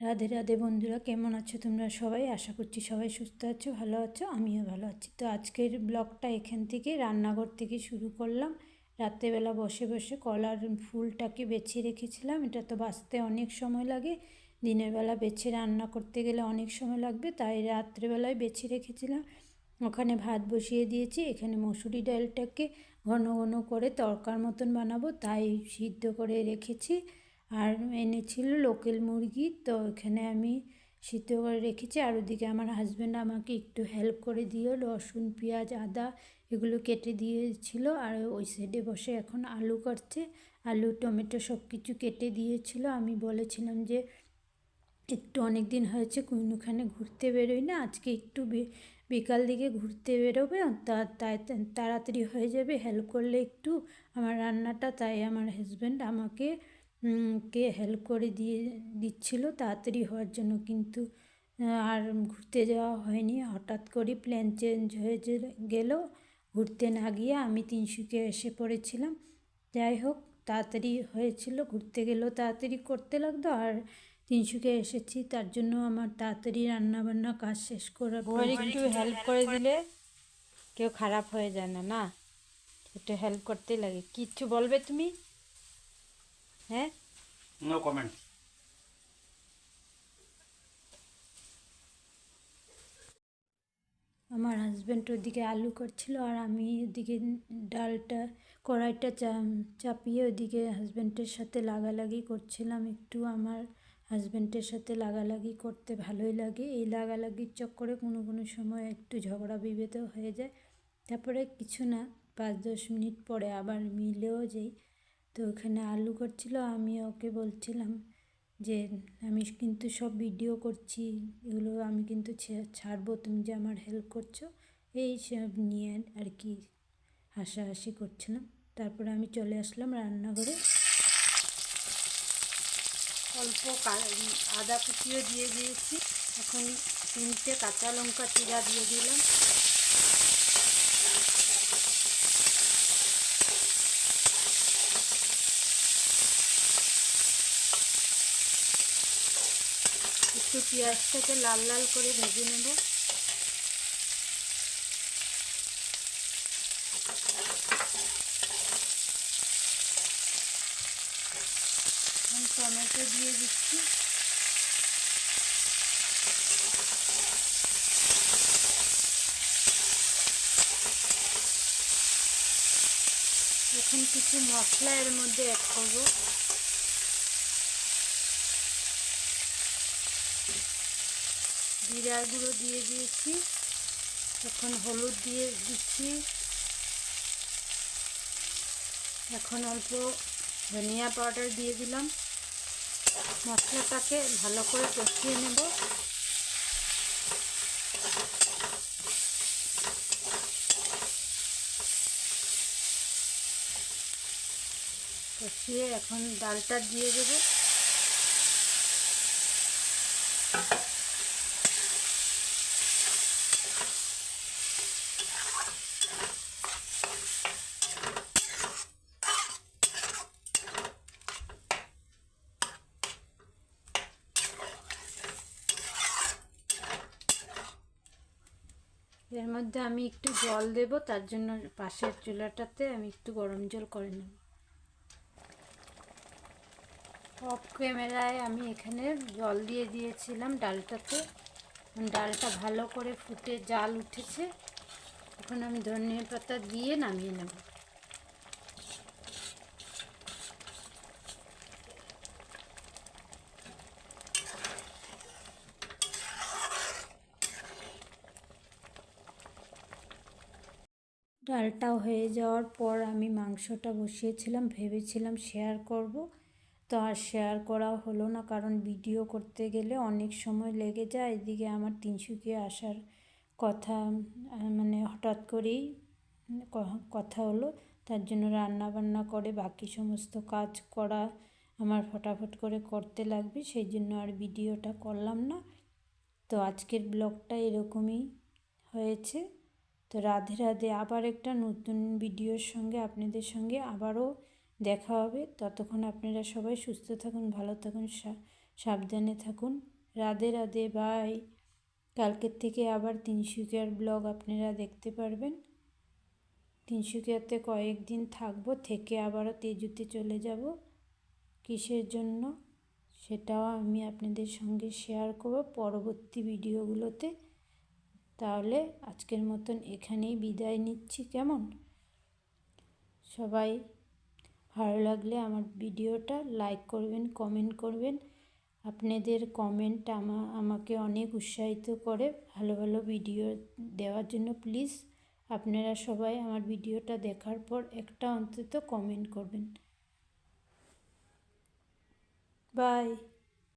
রাধে রাধে বন্ধুরা, কেমন আছো তোমরা সবাই? আশা করছি সবাই সুস্থ আছো, ভালো আছো, আমিও ভালো আছি। তো আজকের ব্লগটা এখান থেকে, রান্নাঘর থেকে শুরু করলাম। রাত্রেবেলা বসে বসে কলার ফুলটাকে বেছে রেখেছিলাম। এটা তো বাঁচতে অনেক সময় লাগে। দিনের বেলা বেছে রান্না করতে গেলে অনেক সময় লাগবে, তাই রাত্রেবেলায় বেছে রেখেছিলাম। ওখানে ভাত বসিয়ে দিয়েছি, এখানে মসুরি ডালটাকে ঘন ঘন করে তরকার মতন বানাবো, তাই সিদ্ধ করে রেখেছি। আর এনেছিল লোকেল মুরগি, তো এখানে আমি সিদ্ধ করে রেখেছি। আর ওদিকে আমার হাজব্যান্ড আমাকে একটু হেল্প করে দিও, রসুন, পেঁয়াজ, আদা এগুলো কেটে দিয়েছিল। আর ওই সাইডে বসে এখন আলু কাটছে আলু, টমেটো সব কিছু কেটে দিয়েছিল। আমি বলেছিলাম যে একটু অনেক দিন হয়েছে কুইনুখানে ঘুরতে বেরোই না। আজকে একটু বিকাল দিকে ঘুরতে বেরোবে তাই, তাড়াতাড়ি হয়ে যাবে হেল্প করলে একটু। আমার রান্নাটা, তাই আমার হাজব্যান্ড আমাকে কে হেল্প করে দিয়ে দিচ্ছিল তাড়াতাড়ি হওয়ার জন্য কিন্তু আর ঘুরতে যাওয়া হয়নি। হঠাৎ করে প্ল্যান চেঞ্জ হয়ে গেল। ঘুরতে না গিয়ে আমি তিনশুকে এসে পড়েছিলাম। যাই হোক তাড়াতাড়ি হয়েছিল। ঘুরতে গেলেও তাড়াতাড়ি করতে লাগতো আর তিনশুকে এসেছি। তার জন্য আমার তাড়াতাড়ি রান্না বান্না কাজ শেষ করার পর একটু হেল্প করে দিলে কেউ খারাপ হয়ে যায় না না? একটু হেল্প করতেই লাগে। কিচ্ছু বলবে তুমি? হ্যাঁ? নো কমেন্ট আমার হাজব্যান্ড ওদিকে আলু করছিল আর আমি ওদিকে ডালটা কড়াইটা চাপিয়ে ওদিকে হাজব্যান্ডের সাথে লাগালাগি করছিলাম। একটু আমার হাজব্যান্ডের সাথে লাগালাগি করতে ভালোই লাগে। এই লাগালাগির চক্করে কোনো কোনো সময় একটু ঝগড়া বিভেদও হয়ে যায়। তারপরে কিছু না পাঁচ দশ মিনিট পরে আবার মিলেও যাই তো ওখানে আলু করছিল, আমি ওকে বলছিলাম যে, আমি কিন্তু সব ভিডিও করছি, এগুলো আমি কিন্তু ছাড়বো, তুমি যে আমার হেল্প করছ। এই সব নিয়ে আর কি হাসাহাসি করছিলাম। তারপরে আমি চলে আসলাম রান্নাঘরে। অল্প আদা কুচিও দিয়ে দিয়েছি। এখন তিনটে কাঁচা লঙ্কা চিরা দিয়ে দিলাম। একটু পেঁয়াজটাকে লাল লাল করে ভেজে নেব। টমেটো দিয়ে দিচ্ছি। এখন কিছু মশলা এর মধ্যে অ্যাড করব। জিরার গুঁড়ো দিয়ে দিয়েছি। এখন হলুদ দিয়ে দিচ্ছি। এখন অল্প ধনিয়া পাউডার দিয়ে দিলাম। মশলাটাকে ভালো করে কষিয়ে নেব। কষিয়ে এখন ডালটা দিয়ে দেবো। এর মধ্যে আমি একটু জল দেব, তার জন্য পাশের চুলাটাতে আমি একটু গরম জল করে নেব। অফ ক্যামেরায় আমি এখানে জল দিয়ে দিয়েছিলাম ডালটাতে। ডালটা ভালো করে ফুটে, জাল উঠেছে। এখন আমি ধনিয়া পাতা দিয়ে নামিয়ে নেব। ডালটাও হয়ে যাওয়ার পর আমি মাংসটা বসিয়েছিলাম, ভেবেছিলাম শেয়ার করব। তো আর শেয়ার করা হলো না, কারণ ভিডিও করতে গেলে অনেক সময় লেগে যায়। এদিকে আমার তিনশুকিয়া আসার কথা মানে হঠাৎ করেই কথা হলো। তার জন্য রান্না বান্না করে বাকি সমস্ত কাজ করা আমার ফটাফট করে করতে লাগবে, সেই জন্য আর ভিডিওটা করলাম না। তো আজকের ব্লগটা এরকমই হয়েছে। তো রাধে রাধে আবার একটা নতুন ভিডিওর সঙ্গে আপনাদের সঙ্গে আবারও দেখা হবে। ততক্ষণ আপনারা সবাই সুস্থ থাকুন, ভালো থাকুন সাবধানে থাকুন। রাধে রাধে, বাই। কালকের থেকে আবার তিনসুকিয়ার ব্লগ আপনারা দেখতে পারবেন। তিনসুকিয়াতে কয়েকদিন থাকব, থেকে আবারও তেজুতে চলে যাব। কিসের জন্য? সেটাও আমি আপনাদের সঙ্গে শেয়ার করব পরবর্তী ভিডিওগুলোতে। তাহলে আজকের মতন এখানেই বিদায় নিচ্ছি, কেমন? সবাই ভালো লাগলে আমার ভিডিওটা লাইক করবেন কমেন্ট করবেন। আপনাদের কমেন্ট আমা, আমাকে অনেক উৎসাহিত করে ভালো ভালো ভিডিও দেওয়ার জন্য। প্লিজ আপনারা সবাই আমার ভিডিওটা দেখার পর একটা অন্তত কমেন্ট করবেন। বাই